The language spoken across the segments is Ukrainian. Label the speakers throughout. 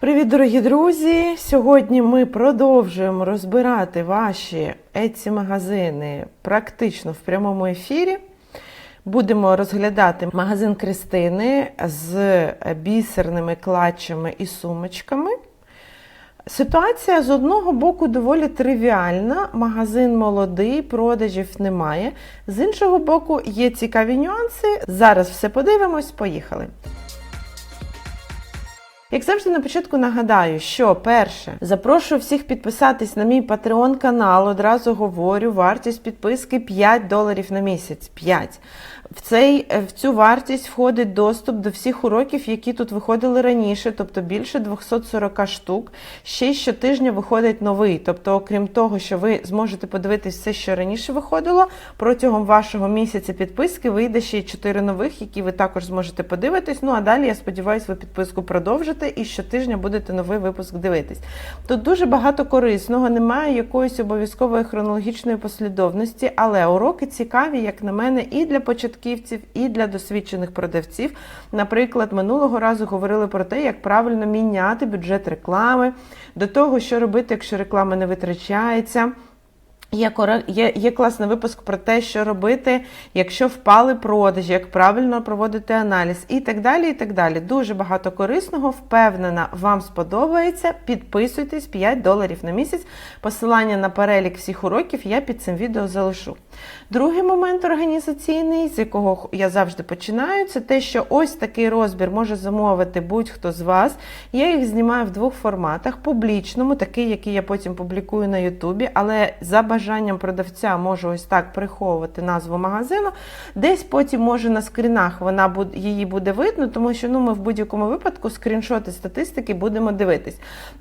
Speaker 1: Привіт, дорогі друзі! Сьогодні ми продовжуємо розбирати ваші Etsy магазини практично в прямому ефірі. Будемо розглядати магазин Кристини з бісерними клатчами і сумочками. Ситуація з одного боку доволі тривіальна, магазин молодий, продажів немає. З іншого боку, є цікаві нюанси. Зараз все подивимось, поїхали. Як завжди, на початку нагадаю, що перше, запрошую всіх підписатись на мій Patreon канал. Одразу говорю, вартість підписки 5 доларів на місяць. 5. В, цей, в цю вартість входить доступ до всіх уроків, які тут виходили раніше, тобто більше 240 штук. Ще щотижня виходить новий. Тобто, окрім того, що ви зможете подивитись все, що раніше виходило, протягом вашого місяця підписки вийде ще й 4 нових, які ви також зможете подивитись. Ну а далі, я сподіваюся, ви підписку продовжите і щотижня будете новий випуск дивитись. Тут дуже багато корисного, немає якоїсь обов'язкової хронологічної послідовності, але уроки цікаві, як на мене, і для початківців, і для досвідчених продавців. Наприклад, минулого разу говорили про те, як правильно міняти бюджет реклами, до того, що робити, якщо реклама не витрачається. Є, є, є класний випуск про те, що робити, якщо впали продажі, як правильно проводити аналіз і так далі. і так далі. Дуже багато корисного, впевнена, вам сподобається. Підписуйтесь 5 доларів на місяць. Посилання на перелік всіх уроків я під цим відео залишу. Другий момент організаційний, з якого я завжди починаю, це те, що ось такий розбір може замовити будь-хто з вас. Я їх знімаю в двох форматах: публічному, такий, який я потім публікую на Ютубі, але за бажанням продавця можу ось так приховувати назву магазину. Десь потім, може, на скрінах вона її буде видно, тому що ну, ми в будь-якому випадку скріншоти статистики будемо дивитись.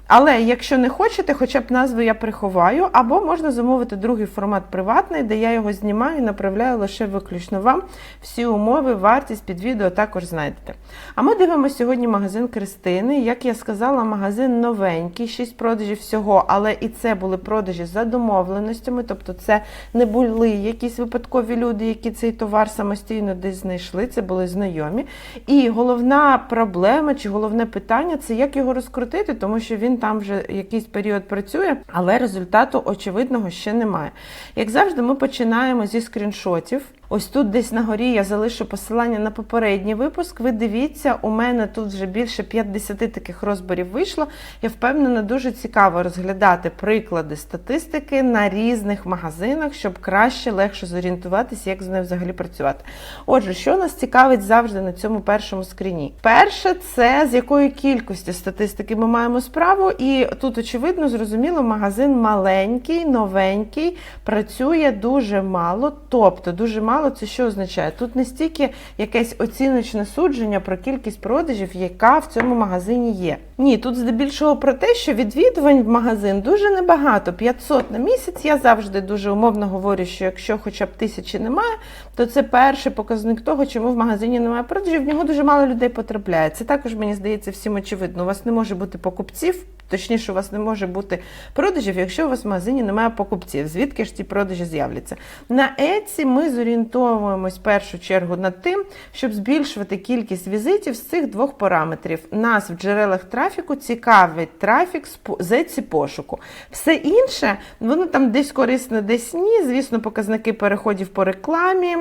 Speaker 1: Але якщо не хочете, хоча б назву я приховаю, або можна замовити другий формат приватний, де я його знімаю і направляю лише виключно вам. Всі умови, вартість під відео також знайдете. А ми дивимося сьогодні магазин Кристини. Як я сказала, магазин новенький, 6 продажів всього, але і це були продажі за домовленостями, тобто це не були якісь випадкові люди, які цей товар самостійно десь знайшли, це були знайомі. І головна проблема чи головне питання це як його розкрутити, тому що він там вже якийсь період працює, але результату очевидного ще немає. Як завжди, ми починаємо зі скріншотів. Ось тут десь на горі я залишу посилання на попередній випуск. Ви дивіться, у мене тут вже більше 50 таких розборів вийшло. Я впевнена, дуже цікаво розглядати приклади статистики на різних магазинах, щоб краще, легше зорієнтуватися, як з нею взагалі працювати. Отже, що нас цікавить завжди на цьому першому скріні? Перше, це з якої кількості статистики ми маємо справу, і тут, очевидно, зрозуміло, магазин маленький, новенький, працює дуже мало, тобто дуже мало мало, це що означає? Тут не стільки якесь оціночне судження про кількість продажів, яка в цьому магазині є. Ні, тут здебільшого про те, що відвідувань в магазин дуже небагато. 500 на місяць. Я завжди дуже умовно говорю, що якщо хоча б тисячі немає, то це перший показник того, чому в магазині немає продажів. В нього дуже мало людей потрапляє. Це також мені здається всім очевидно. У вас не може бути покупців. Точніше, у вас не може бути продажів, якщо у вас в магазині немає покупців. Звідки ж ці продажі з'являться? На Etsy ми зорієнтовуємось в першу чергу над тим, щоб збільшувати кількість візитів з цих двох параметрів. Нас в джерелах трафіку цікавить трафік з Etsy пошуку. Все інше, воно там десь корисне, десь ні. Звісно, показники переходів по рекламі.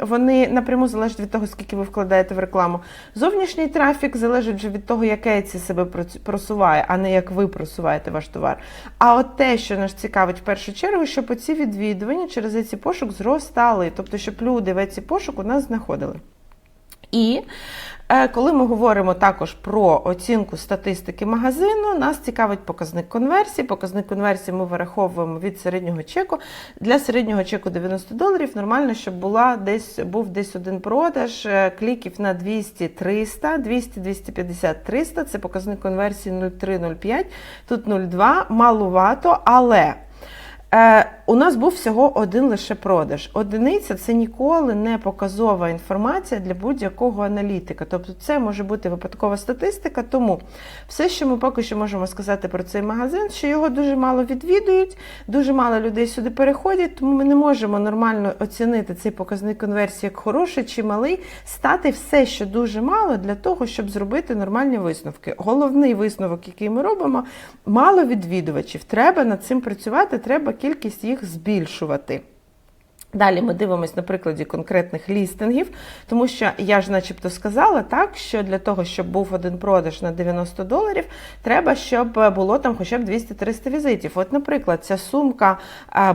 Speaker 1: Вони напряму залежать від того, скільки ви вкладаєте в рекламу. Зовнішній трафік залежить вже від того, як Etsy себе просуває. а не як ви просуваєте ваш товар. А от те, що нас цікавить в першу чергу, щоб оці відвідування через ці пошук зростали, тобто, щоб люди в ці пошук у нас знаходили. І коли ми говоримо також про оцінку статистики магазину, нас цікавить показник конверсії. Показник конверсії ми вираховуємо від середнього чеку. Для середнього чеку 90 доларів нормально, щоб була десь, був десь один продаж кліків на 200-300, 200, 250, 300. Це показник конверсії 0,3-0,5, тут 0,2, малувато, але. У нас був всього один лише продаж. Одиниця це ніколи не показова інформація для будь-якого аналітика. Тобто, це може бути випадкова статистика. Тому все, що ми поки що можемо сказати про цей магазин, що його дуже мало відвідують, дуже мало людей сюди переходять, тому ми не можемо нормально оцінити цей показник конверсії як хороший чи малий, стати все, що дуже мало, для того, щоб зробити нормальні висновки. Головний висновок, який ми робимо, мало відвідувачів. Треба над цим працювати, треба кількість їх збільшувати. Далі ми дивимося на прикладі конкретних лістингів, тому що я ж начебто сказала так, що для того, щоб був один продаж на 90 доларів, треба, щоб було там хоча б 200-300 візитів. От, наприклад, ця сумка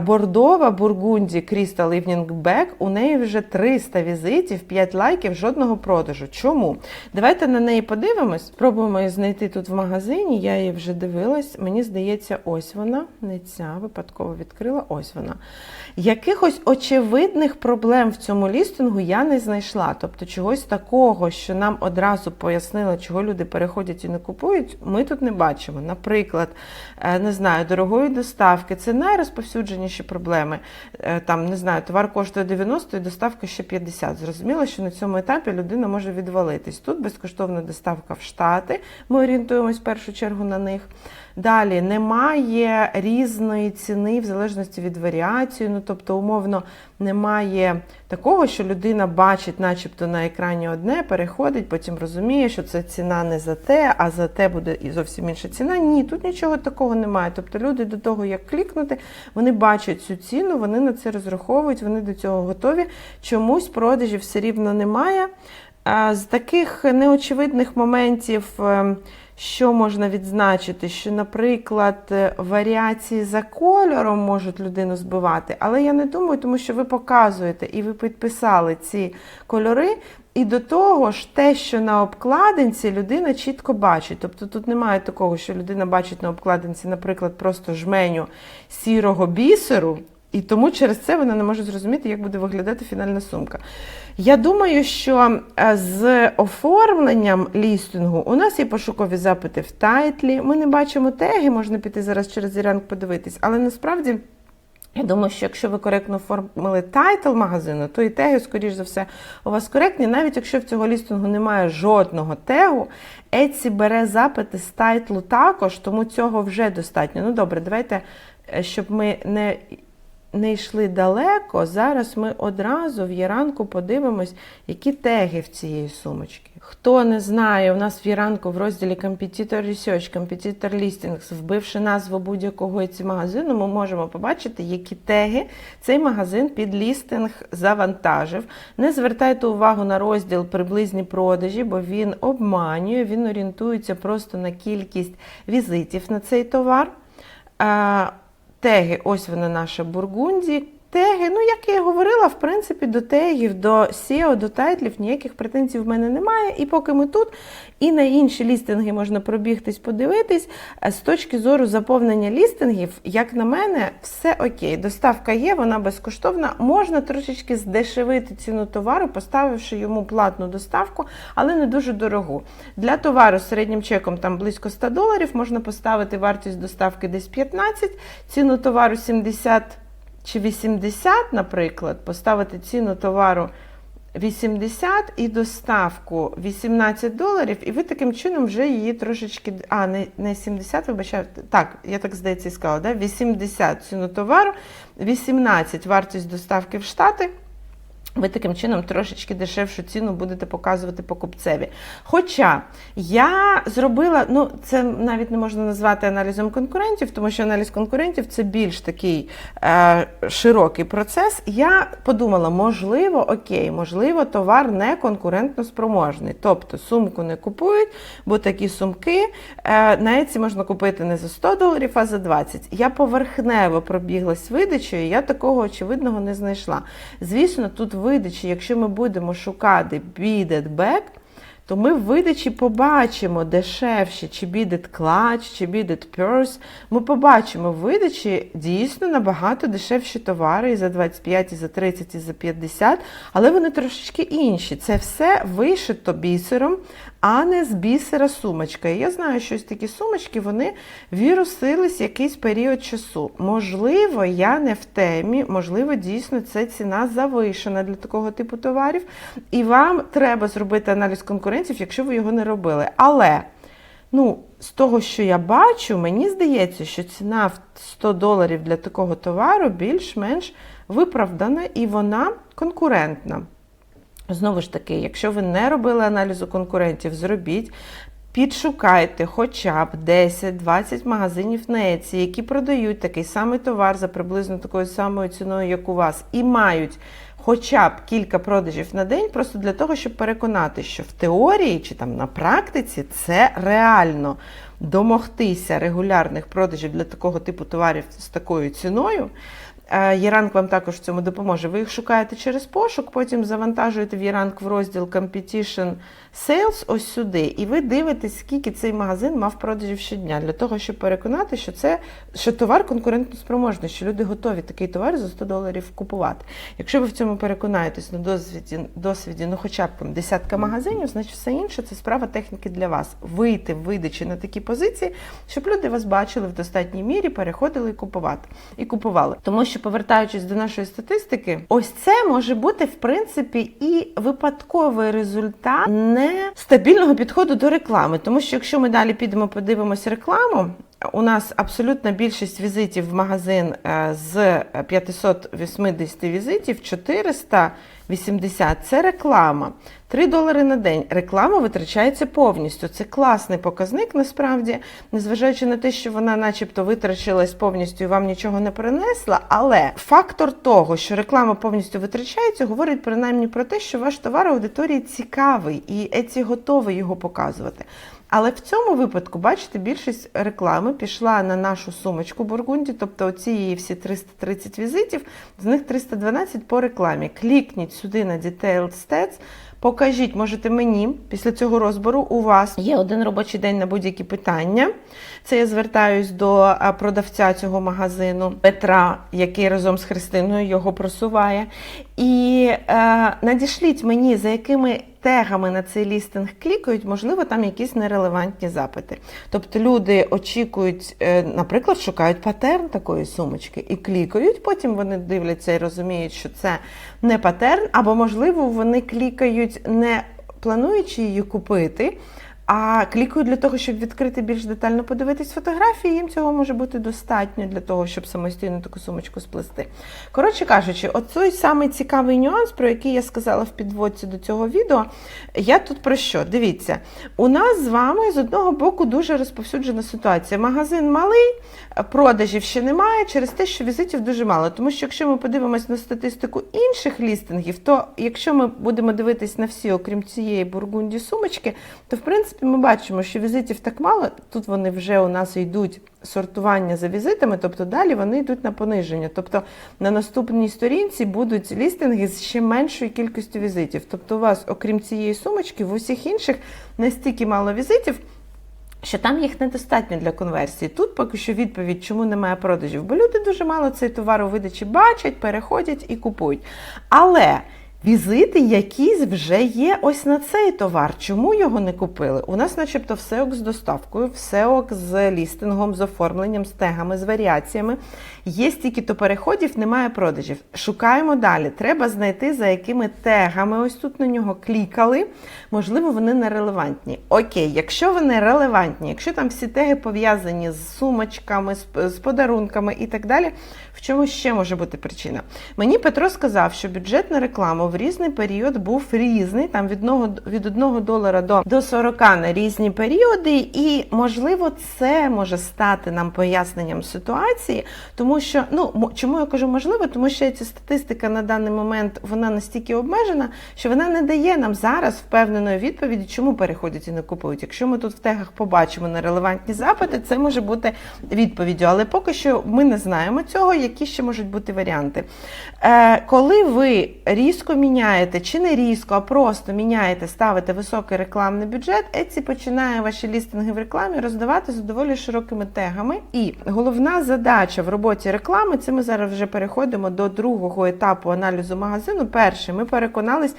Speaker 1: бордова Бургунді Crystal Evening Bag, у неї вже 300 візитів, 5 лайків, жодного продажу. Чому? Давайте на неї подивимось, спробуємо її знайти тут в магазині. Я її вже дивилась. Мені здається, ось вона. Не ця випадково відкрила. Ось вона. Якихось очевидних проблем в цьому лістингу я не знайшла. Тобто чогось такого, що нам одразу пояснило, чого люди переходять і не купують, ми тут не бачимо. Наприклад, е, не знаю, дорогої доставки це найрозповсюдженіші проблеми. Е, Там не знаю, товар коштує 90 і доставка ще 50. Зрозуміло, що на цьому етапі людина може відвалитись. Тут безкоштовна доставка в Штати. Ми орієнтуємось в першу чергу на них. Далі немає різної ціни в залежності від варіації. Ну тобто, умовно, немає такого, що людина бачить, начебто на екрані одне, переходить, потім розуміє, що це ціна не за те, а за те буде і зовсім інша ціна. Ні, тут нічого такого немає. Тобто люди до того, як клікнути, вони бачать цю ціну, вони на це розраховують, вони до цього готові. Чомусь продажів все рівно немає. З таких неочевидних моментів. Що можна відзначити? Що, наприклад, е, варіації за кольором можуть людину збивати, але я не думаю, тому що ви показуєте і ви підписали ці кольори. І до того ж, те, що на обкладинці людина чітко бачить. Тобто тут немає такого, що людина бачить на обкладинці, наприклад, просто жменю сірого бісеру, і тому через це вона не може зрозуміти, як буде виглядати фінальна сумка. Я думаю, що е, з оформленням лістингу у нас є пошукові запити в тайтлі. Ми не бачимо теги, можна піти зараз через ранг подивитись, але насправді. Я думаю, що якщо ви коректно оформили тайтл магазину, то і теги, скоріш за все, у вас коректні. Навіть якщо в цього лістингу немає жодного тегу, Etsy бере запити з тайтлу також, тому цього вже достатньо. Ну добре, давайте, е, щоб ми не не йшли далеко, зараз ми одразу в Єранку подивимось, які теги в цієї сумочки. Хто не знає, у нас в Єранку в розділі Competitor Research, Competitor Listings, вбивши назву будь-якого ці магазину, ми можемо побачити, які теги цей магазин під лістинг завантажив. Не звертайте увагу на розділ приблизні продажі, бо він обманює, він орієнтується просто на кількість візитів на цей товар. Теги, ось вони наша Бургунді. Теги, ну як я і говорила, в принципі, до тегів, до SEO, до тайтлів ніяких претензій в мене немає. І поки ми тут, і на інші лістинги можна пробігтись, подивитись. З точки зору заповнення лістингів, як на мене, все окей. Доставка є, вона безкоштовна. Можна трошечки здешевити ціну товару, поставивши йому платну доставку, але не дуже дорогу. Для товару з середнім чеком там близько 100 доларів можна поставити вартість доставки десь 15, ціну товару 70 чи 80, наприклад, поставити ціну товару 80 і доставку 18 доларів, і ви таким чином вже її трошечки. А, не не 70, вибачаю, так, я так здається і сказала, да? 80 ціну товару, 18 вартість доставки в Штати. Ви таким чином трошечки дешевшу ціну будете показувати покупцеві. Хоча я зробила, ну це навіть не можна назвати аналізом конкурентів, тому що аналіз конкурентів це більш такий е, широкий процес. Я подумала, можливо, окей, можливо, товар не конкурентно спроможний. Тобто сумку не купують, бо такі сумки е, на Еці можна купити не за 100 доларів, а за 20. Я поверхнево пробіглась видачею, я такого очевидного не знайшла. Звісно, тут видачі, якщо ми будемо шукати бідет бек, то ми в видачі побачимо дешевше, чи бідет clutch, чи бідет purse. Ми побачимо в видачі дійсно набагато дешевші товари і за 25, і за 30, і за 50, але вони трошечки інші. Це все вишито бісером, а не з бісера сумочка. І я знаю, що ось такі сумочки вони вірусились якийсь період часу. Можливо, я не в темі, можливо, дійсно це ціна завишена для такого типу товарів, і вам треба зробити аналіз конкурентів, якщо ви його не робили. Але ну, з того, що я бачу, мені здається, що ціна в 100 доларів для такого товару більш-менш виправдана і вона конкурентна. Знову ж таки, якщо ви не робили аналізу конкурентів, зробіть. Підшукайте хоча б 10-20 магазинів на Etsy, які продають такий самий товар за приблизно такою самою ціною, як у вас, і мають хоча б кілька продажів на день, просто для того, щоб переконати, що в теорії чи там на практиці це реально домогтися регулярних продажів для такого типу товарів з такою ціною. Єранк вам також в цьому допоможе. Ви їх шукаєте через пошук, потім завантажуєте в Єранк в розділ Competition Sales ось сюди, і ви дивитесь, скільки цей магазин мав продажів щодня, для того, щоб переконати, що це що товар конкурентно спроможний, що люди готові такий товар за 100 доларів купувати. Якщо ви в цьому переконаєтесь на досвіді, досвіді ну хоча б там десятка магазинів, значить все інше це справа техніки для вас. Вийти в видачі на такі позиції, щоб люди вас бачили в достатній мірі, переходили і купувати і купували. Тому що, повертаючись до нашої статистики, ось це може бути в принципі і випадковий результат не стабільного підходу до реклами. Тому що якщо ми далі підемо, подивимося рекламу. У нас абсолютна більшість візитів в магазин е, з 580 візитів 480 це реклама. 3 долари на день. Реклама витрачається повністю. Це класний показник, насправді, незважаючи на те, що вона, начебто, витрачилась повністю і вам нічого не принесла. Але фактор того, що реклама повністю витрачається, говорить принаймні про те, що ваш товар аудиторії цікавий і Еці готовий його показувати. Але в цьому випадку, бачите, більшість реклами пішла на нашу сумочку Бургунді, тобто оці її всі 330 візитів, з них 312 по рекламі. Клікніть сюди на Detailed Stats, покажіть, можете мені після цього розбору у вас є один робочий день на будь-які питання. Це я звертаюсь до продавця цього магазину Петра, який разом з Христиною його просуває. І е, надішліть мені, за якими тегами на цей лістинг клікають, можливо, там якісь нерелевантні запити. Тобто люди очікують, е, наприклад, шукають патерн такої сумочки і клікають, потім вони дивляться і розуміють, що це не патерн, або, можливо, вони клікають, не плануючи її купити. А клікаю для того, щоб відкрити більш детально подивитись фотографії, їм цього може бути достатньо для того, щоб самостійно таку сумочку сплести. Коротше кажучи, оцей самий цікавий нюанс, про який я сказала в підводці до цього відео, я тут про що? Дивіться, у нас з вами з одного боку дуже розповсюджена ситуація. Магазин малий, продажів ще немає через те, що візитів дуже мало. Тому що якщо ми подивимось на статистику інших лістингів, то якщо ми будемо дивитись на всі, окрім цієї бургунді сумочки, то в принципі ми бачимо, що візитів так мало. Тут вони вже у нас йдуть сортування за візитами, тобто далі вони йдуть на пониження. Тобто на наступній сторінці будуть лістинги з ще меншою кількістю візитів. Тобто, у вас, окрім цієї сумочки, в усіх інших настільки мало візитів. Що там їх недостатньо для конверсії. Тут поки що відповідь, чому немає продажів, бо люди дуже мало цей товар у видачі бачать, переходять і купують. Але Візити якісь вже є ось на цей товар. Чому його не купили? У нас, начебто, все ок з доставкою, все ок з лістингом, з оформленням, з тегами, з варіаціями. Є стільки-то переходів, немає продажів. Шукаємо далі. Треба знайти, за якими тегами ось тут на нього клікали. Можливо, вони нерелевантні. Окей, якщо вони релевантні, якщо там всі теги пов'язані з сумочками, з подарунками і так далі, в чому ще може бути причина? Мені Петро сказав, що бюджетна реклама в різний період був різний, там від 1, від 1 долара до, до 40 на різні періоди, і, можливо, це може стати нам поясненням ситуації, тому що, ну, чому я кажу можливо, тому що ця статистика на даний момент вона настільки обмежена, що вона не дає нам зараз впевненої відповіді, чому переходять і не купують. Якщо ми тут в тегах побачимо нерелевантні запити, це може бути відповіддю. Але поки що ми не знаємо цього, які ще можуть бути варіанти. Е, Коли ви різко міняєте, чи не різко, а просто міняєте, ставите високий рекламний бюджет, Etsy починає ваші лістинги в рекламі роздавати з доволі широкими тегами. І головна задача в роботі реклами це ми зараз вже переходимо до другого етапу аналізу магазину. Перший, ми переконались.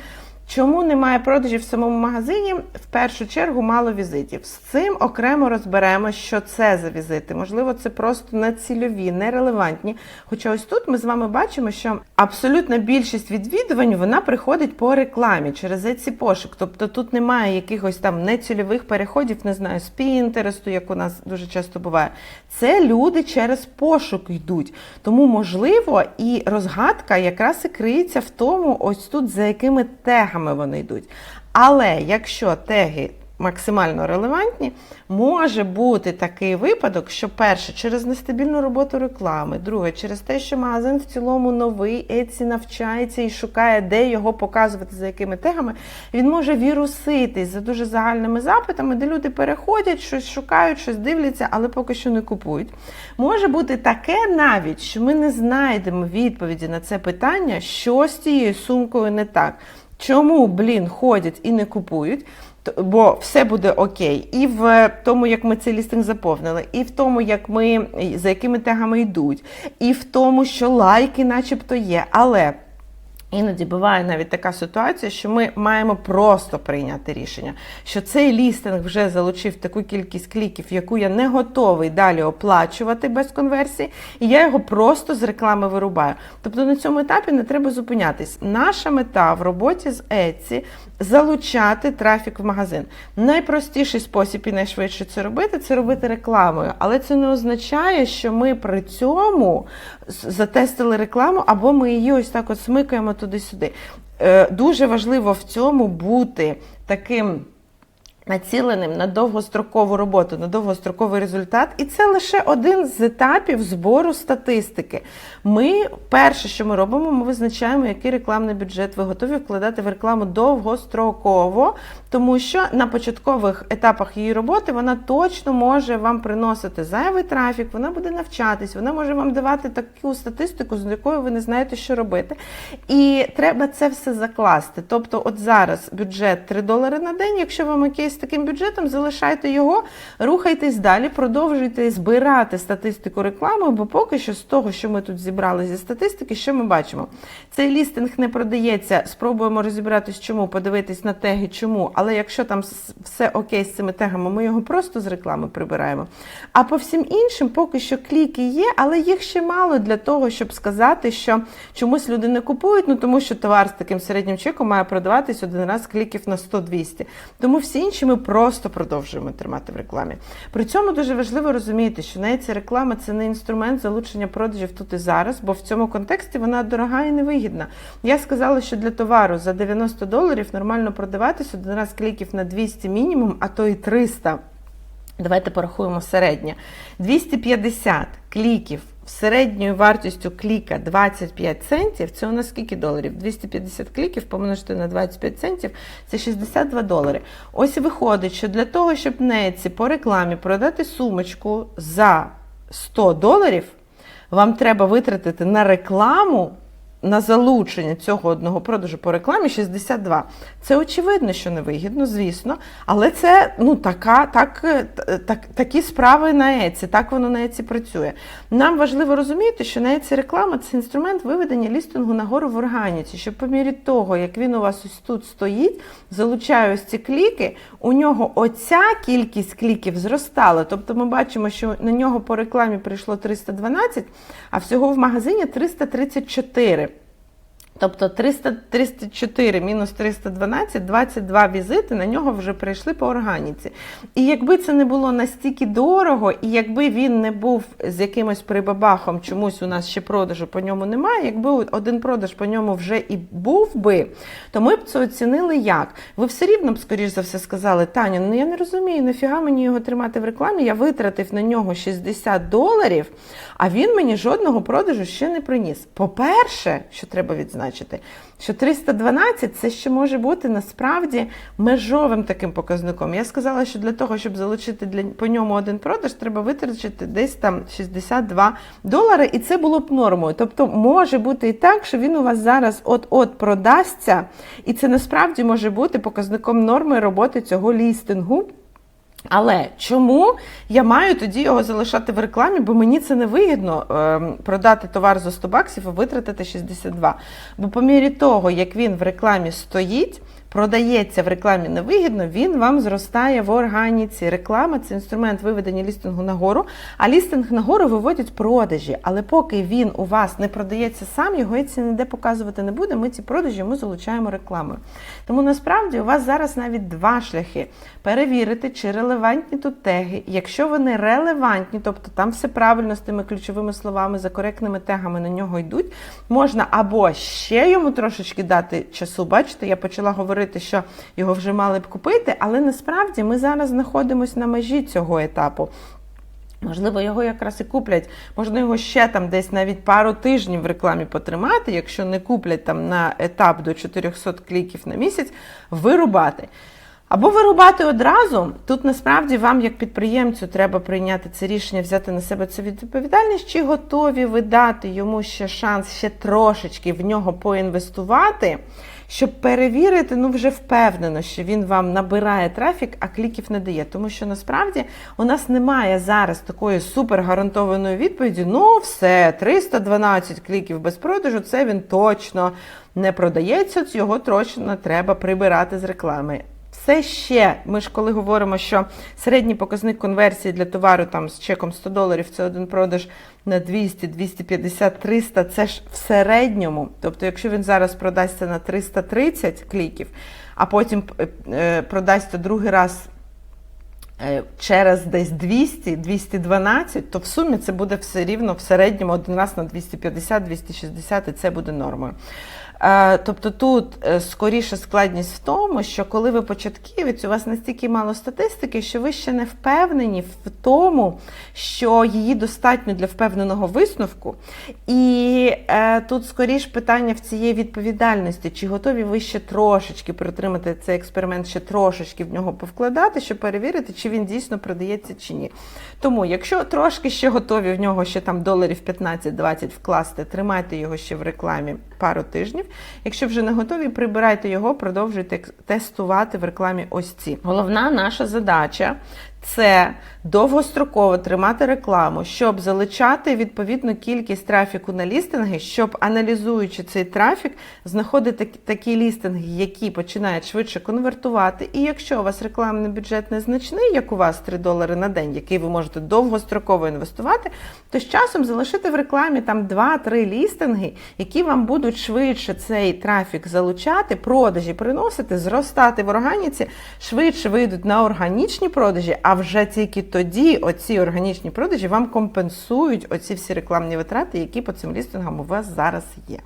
Speaker 1: Чому немає продажів в самому магазині? В першу чергу мало візитів. З цим окремо розберемо, що це за візити. Можливо, це просто не цільові, нерелевантні. Хоча ось тут ми з вами бачимо, що абсолютна більшість відвідувань вона приходить по рекламі через ці пошук. Тобто тут немає якихось там нецільових переходів, не знаю, з Пінтересту, як у нас дуже часто буває. Це люди через пошук йдуть. Тому, можливо, і розгадка якраз і криється в тому, ось тут за якими тегами вони йдуть. Але якщо теги максимально релевантні, може бути такий випадок, що перше, через нестабільну роботу реклами, друге, через те, що магазин в цілому новий, Etsy навчається і шукає, де його показувати, за якими тегами, він може віруситись за дуже загальними запитами, де люди переходять, щось шукають, щось дивляться, але поки що не купують. Може бути таке навіть, що ми не знайдемо відповіді на це питання, що з цією сумкою не так. Чому, блін, ходять і не купують? Бо все буде окей, і в тому, як ми цей лістинг заповнили, і в тому, як ми за якими тегами йдуть, і в тому, що лайки, начебто, є. Але Іноді буває навіть така ситуація, що ми маємо просто прийняти рішення, що цей лістинг вже залучив таку кількість кліків, яку я не готовий далі оплачувати без конверсії, і я його просто з реклами вирубаю. Тобто на цьому етапі не треба зупинятись. Наша мета в роботі з Etsy – залучати трафік в магазин. Найпростіший спосіб і найшвидше це робити це робити рекламою, але це не означає, що ми при цьому затестили рекламу або ми її ось так от смикаємо туди-сюди. Е, Дуже важливо в цьому бути таким. Націленим на довгострокову роботу, на довгостроковий результат, і це лише один з етапів збору статистики. Ми перше, що ми робимо, ми визначаємо, який рекламний бюджет ви готові вкладати в рекламу довгостроково, тому що на початкових етапах її роботи вона точно може вам приносити зайвий трафік, вона буде навчатись, вона може вам давати таку статистику, з якою ви не знаєте, що робити. І треба це все закласти. Тобто, от зараз бюджет 3 долари на день. Якщо вам окей з таким бюджетом, залишайте його, рухайтесь далі, продовжуйте збирати статистику реклами, бо поки що з того, що ми тут зібрали зі статистики, що ми бачимо? Цей лістинг не продається. Спробуємо розібратись, чому, подивитись на теги, чому. Але якщо там все окей з цими тегами, ми його просто з реклами прибираємо. А по всім іншим, поки що кліки є, але їх ще мало для того, щоб сказати, що чомусь люди не купують, ну тому що товар з таким середнім чеком має продаватись один раз кліків на 100-200. Тому всі інші ми просто продовжуємо тримати в рекламі. При цьому дуже важливо розуміти, що навіть ця реклама це не інструмент залучення продажів тут і зараз, бо в цьому контексті вона дорога і невигідна. Я сказала, що для товару за 90 доларів нормально продаватись один раз кліків на 200 мінімум, а то і 300. Давайте порахуємо середнє. 250 кліків середньою вартістю кліка 25 центів. Це у нас скільки доларів? 250 кліків помножити на 25 центів це 62 долари. Ось і виходить, що для того, щоб Неці по рекламі продати сумочку за 100 доларів, вам треба витратити на рекламу. На залучення цього одного продажу по рекламі 62. Це очевидно, що невигідно, звісно, але це ну така, так, е, так, такі справи на Еці, так воно на Еці працює. Нам важливо розуміти, що на Еці реклама це інструмент виведення лістингу нагору в органіці, щоб по мірі того, як він у вас ось тут стоїть, залучає ось ці кліки, у нього оця кількість кліків зростала. Тобто ми бачимо, що на нього по рекламі прийшло 312, а всього в магазині 334. Тобто 300, 304 мінус 312, 22 візити на нього вже прийшли по органіці. І якби це не було настільки дорого, і якби він не був з якимось прибабахом, чомусь у нас ще продажу по ньому немає, якби один продаж по ньому вже і був би, то ми б це оцінили як? Ви все рівно б, скоріш за все, сказали, Таня, ну я не розумію, нафіга мені його тримати в рекламі, я витратив на нього 60 доларів, а він мені жодного продажу ще не приніс. По-перше, що треба відзначити, що 312 це ще може бути насправді межовим таким показником. Я сказала, що для того, щоб залучити для по ньому один продаж, треба витратити десь там 62 долари, і це було б нормою. Тобто може бути і так, що він у вас зараз от-от продасться, і це насправді може бути показником норми роботи цього лістингу. Але чому я маю тоді його залишати в рекламі, бо мені це не вигідно ем, продати товар за 100 баксів і витратити 62. Бо по мірі того, як він в рекламі стоїть, продається в рекламі невигідно, він вам зростає в органіці. Реклама це інструмент виведення лістингу нагору, а лістинг нагору виводять продажі. Але поки він у вас не продається сам, його Etsy ніде показувати не буде. Ми ці продажі йому залучаємо рекламою. Тому насправді у вас зараз навіть два шляхи: перевірити, чи релевантні тут теги. Якщо вони релевантні, тобто там все правильно з тими ключовими словами, за коректними тегами на нього йдуть, можна або ще йому трошечки дати часу. Бачите, я почала говорити, що його вже мали б купити, але насправді ми зараз знаходимося на межі цього етапу. Можливо, його якраз і куплять. Можна його ще там десь навіть пару тижнів в рекламі потримати, якщо не куплять там на етап до 400 кліків на місяць, вирубати. Або вирубати одразу. Тут насправді вам, як підприємцю, треба прийняти це рішення, взяти на себе цю відповідальність, чи готові ви дати йому ще шанс ще трошечки в нього поінвестувати, щоб перевірити, ну вже впевнено, що він вам набирає трафік, а кліків не дає. Тому що насправді у нас немає зараз такої супер гарантованої відповіді: ну, все, 312 кліків без продажу, це він точно не продається, його точно треба прибирати з реклами. Все ще, ми ж коли говоримо, що середній показник конверсії для товару там з чеком 100 доларів це один продаж на 200, 250, 300, це ж в середньому. Тобто, якщо він зараз продасться на 330 кліків, а потім е, продасться другий раз е, через десь 200, 212, то в сумі це буде все рівно в середньому один раз на 250, 260, і це буде нормою. Е, Тобто тут е, скоріше складність в тому, що коли ви початківець, у вас настільки мало статистики, що ви ще не впевнені в тому, що її достатньо для впевненого висновку. І е, тут скоріш питання в цієї відповідальності, чи готові ви ще трошечки протримати цей експеримент, ще трошечки в нього повкладати, щоб перевірити, чи він дійсно продається чи ні. Тому, якщо трошки ще готові в нього ще там доларів 15-20 вкласти, тримайте його ще в рекламі пару тижнів. Якщо вже не готові, прибирайте його, продовжуйте тестувати в рекламі ось ці. Головна наша задача це довгостроково тримати рекламу, щоб залучати відповідну кількість трафіку на лістинги, щоб аналізуючи цей трафік, знаходити такі лістинги, які починають швидше конвертувати. І якщо у вас рекламний бюджет незначний, як у вас 3 долари на день, який ви можете довгостроково інвестувати, то з часом залишити в рекламі там 2-3 лістинги, які вам будуть швидше цей трафік залучати, продажі приносити, зростати в органіці, швидше вийдуть на органічні продажі. А вже тільки тоді оці органічні продажі вам компенсують оці всі рекламні витрати, які по цим лістингам у вас зараз є.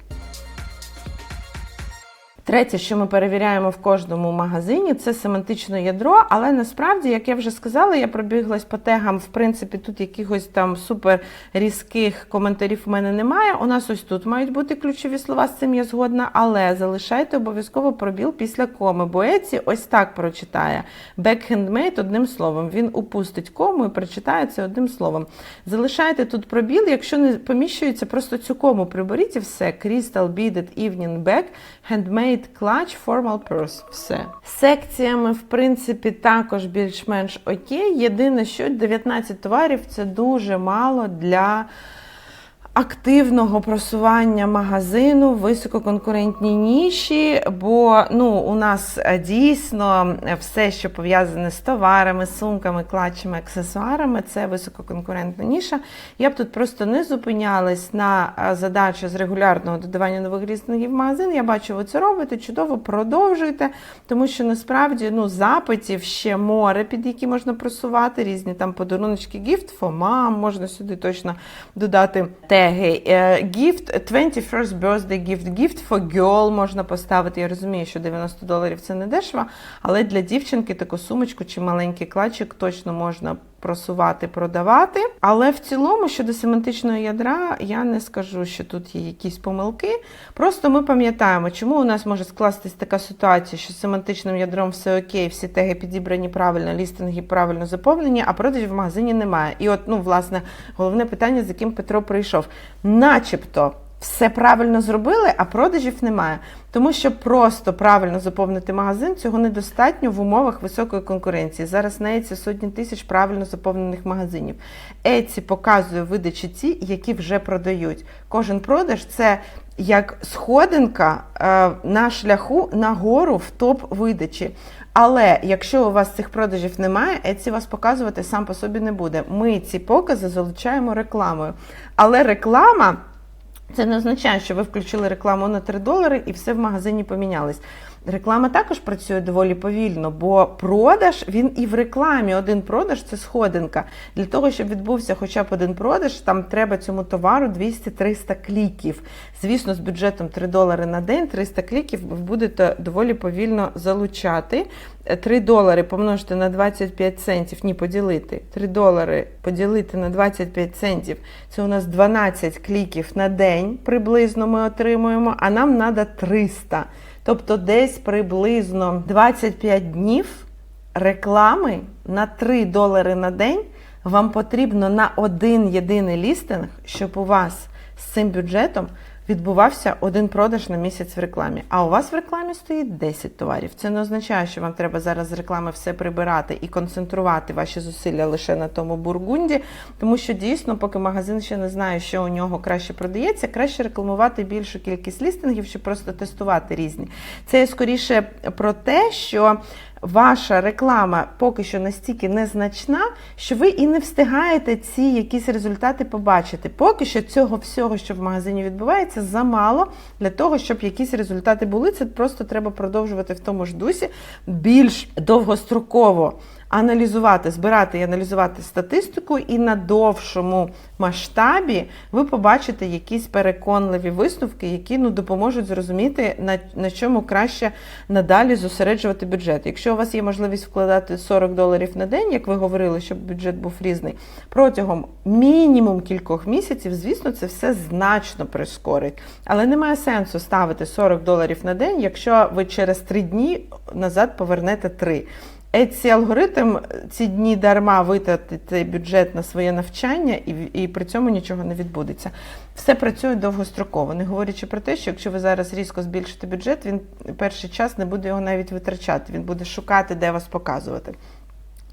Speaker 1: Третє, що ми перевіряємо в кожному магазині, це семантичне ядро, але насправді, як я вже сказала, я пробіглась по тегам, в принципі, тут якихось там супер різких коментарів у мене немає. У нас ось тут мають бути ключові слова, з цим я згодна, але залишайте обов'язково пробіл після коми, бо Еці ось так прочитає. Backhandmade одним словом. Він упустить кому і прочитає це одним словом. Залишайте тут пробіл, якщо не поміщується, просто цю кому приберіть і все. Crystal, Beaded, Evening Back, Handmade Made Clutch Formal Purse. Все. Секціями, в принципі, також більш-менш окей. Єдине, що 19 товарів це дуже мало для активного просування магазину в висококонкурентній ніші, бо ну, у нас е, дійсно все, що пов'язане з товарами, сумками, клатчами, аксесуарами, це висококонкурентна ніша. Я б тут просто не зупинялась на е, задачу з регулярного додавання нових в магазин. Я бачу, ви це робите, чудово, продовжуйте, тому що насправді ну, запитів ще море, під які можна просувати, різні там подаруночки, for mom, можна сюди точно додати те теги. Gift, 21st birthday gift, gift for girl можна поставити. Я розумію, що 90 доларів це не дешево, але для дівчинки таку сумочку чи маленький клачик точно можна просувати, продавати. Але в цілому, щодо семантичного ядра, я не скажу, що тут є якісь помилки. Просто ми пам'ятаємо, чому у нас може скластись така ситуація, що з семантичним ядром все окей, всі теги підібрані правильно, лістинги правильно заповнені, а продажів в магазині немає. І от, ну, власне, головне питання, з яким Петро прийшов. Начебто все правильно зробили, а продажів немає. Тому що просто правильно заповнити магазин цього недостатньо в умовах високої конкуренції. Зараз на Еці сотні тисяч правильно заповнених магазинів. Еці показує видачі ті, які вже продають. Кожен продаж це як сходинка е, на шляху нагору в топ видачі. Але якщо у вас цих продажів немає, Etsy вас показувати сам по собі не буде. Ми ці покази залучаємо рекламою. Але реклама це не означає, що ви включили рекламу на 3 долари і все в магазині помінялось. Реклама також працює доволі повільно, бо продаж він і в рекламі. Один продаж це сходинка. Для того, щоб відбувся хоча б один продаж, там треба цьому товару 200-300 кліків. Звісно, з бюджетом 3 долари на день, 300 кліків ви будете доволі повільно залучати. 3 долари помножити на 25 центів, ні, поділити. 3 долари поділити на 25 центів. Це у нас 12 кліків на день приблизно ми отримуємо, а нам треба 300. Тобто десь приблизно 25 днів реклами на 3 долари на день вам потрібно на один єдиний лістинг, щоб у вас з цим бюджетом відбувався один продаж на місяць в рекламі. А у вас в рекламі стоїть 10 товарів. Це не означає, що вам треба зараз з реклами все прибирати і концентрувати ваші зусилля лише на тому бургунді, тому що дійсно, поки магазин ще не знає, що у нього краще продається, краще рекламувати більшу кількість лістингів, щоб просто тестувати різні. Це скоріше про те, що ваша реклама поки що настільки незначна, що ви і не встигаєте ці якісь результати побачити. Поки що цього всього, що в магазині відбувається, замало для того, щоб якісь результати були. Це просто треба продовжувати в тому ж дусі більш довгостроково аналізувати, збирати і аналізувати статистику, і на довшому масштабі ви побачите якісь переконливі висновки, які ну, допоможуть зрозуміти, на, на чому краще надалі зосереджувати бюджет. Якщо у вас є можливість вкладати 40 доларів на день, як ви говорили, щоб бюджет був різний, протягом мінімум кількох місяців, звісно, це все значно прискорить. Але немає сенсу ставити 40 доларів на день, якщо ви через 3 дні назад повернете 3. Etsy алгоритм ці дні дарма витратити бюджет на своє навчання, і і при цьому нічого не відбудеться. Все працює довгостроково, не говорячи про те, що якщо ви зараз різко збільшите бюджет, він перший час не буде його навіть витрачати. Він буде шукати, де вас показувати.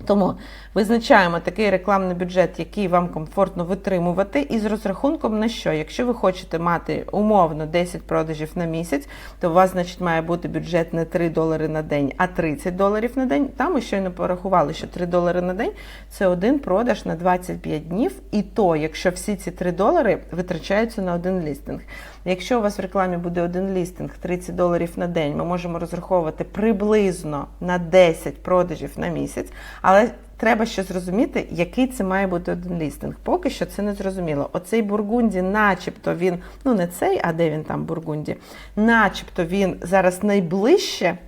Speaker 1: Тому визначаємо такий рекламний бюджет, який вам комфортно витримувати, і з розрахунком на що? Якщо ви хочете мати умовно 10 продажів на місяць, то у вас, значить, має бути бюджет не 3 долари на день, а 30 доларів на день. Там ми щойно порахували, що 3 долари на день це один продаж на 25 днів, і то, якщо всі ці 3 долари витрачаються на один лістинг. Якщо у вас в рекламі буде один лістинг 30 доларів на день, ми можемо розраховувати приблизно на 10 продажів на місяць, але треба ще зрозуміти, який це має бути один лістинг. Поки що це не зрозуміло. Оцей Бургунді, начебто він, ну не цей, а де він там Бургунді, начебто він зараз найближче.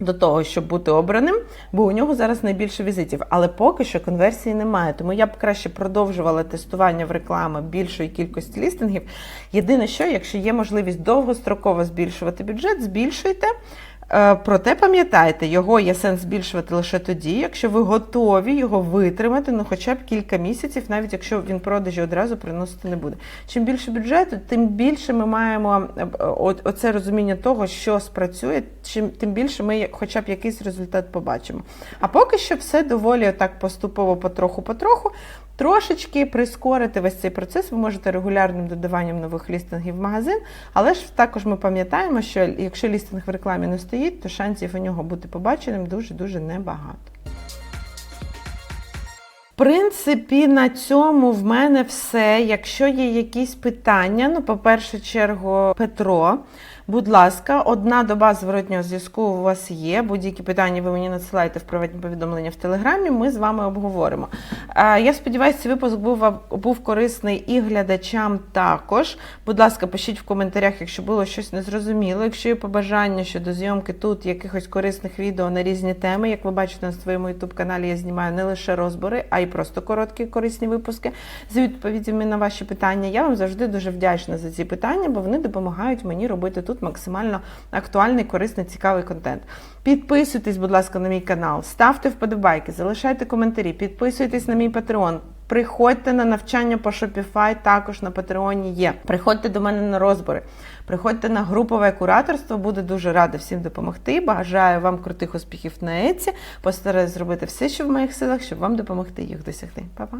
Speaker 1: До того, щоб бути обраним, бо у нього зараз найбільше візитів, але поки що конверсії немає. Тому я б краще продовжувала тестування в реклами більшої кількості лістингів. Єдине, що якщо є можливість довгостроково збільшувати бюджет, збільшуйте. Е, проте пам'ятайте, його є сенс збільшувати лише тоді, якщо ви готові його витримати ну хоча б кілька місяців, навіть якщо він продажі одразу приносити не буде. Чим більше бюджету, тим більше ми маємо е, оце розуміння того, що спрацює, чим тим більше ми хоча б якийсь результат побачимо. А поки що все доволі так поступово, потроху-потроху. Трошечки прискорити весь цей процес ви можете регулярним додаванням нових лістингів в магазин, але ж також ми пам'ятаємо, що якщо лістинг в рекламі не стоїть, то шансів у нього бути побаченим дуже-дуже небагато. В принципі, на цьому в мене все. Якщо є якісь питання, ну, по першу чергу, Петро. Будь ласка, одна доба зворотнього зв'язку у вас є. Будь-які питання ви мені надсилаєте в приватні повідомлення в Телеграмі, ми з вами обговоримо. Я сподіваюся, цей випуск був був корисний і глядачам також. Будь ласка, пишіть в коментарях, якщо було щось незрозуміло. Якщо є побажання щодо зйомки тут якихось корисних відео на різні теми, як ви бачите на своєму youtube каналі я знімаю не лише розбори, а й просто короткі корисні випуски з відповідями на ваші питання. Я вам завжди дуже вдячна за ці питання, бо вони допомагають мені робити тут максимально актуальний, корисний, цікавий контент. Підписуйтесь, будь ласка, на мій канал, ставте вподобайки, залишайте коментарі, підписуйтесь на мій патреон. Приходьте на навчання по Shopify, також на Патреоні є. Приходьте до мене на розбори, приходьте на групове кураторство, буду дуже рада всім допомогти. Бажаю вам крутих успіхів на Еці. Постараюсь зробити все, що в моїх силах, щоб вам допомогти їх досягти. Па-па!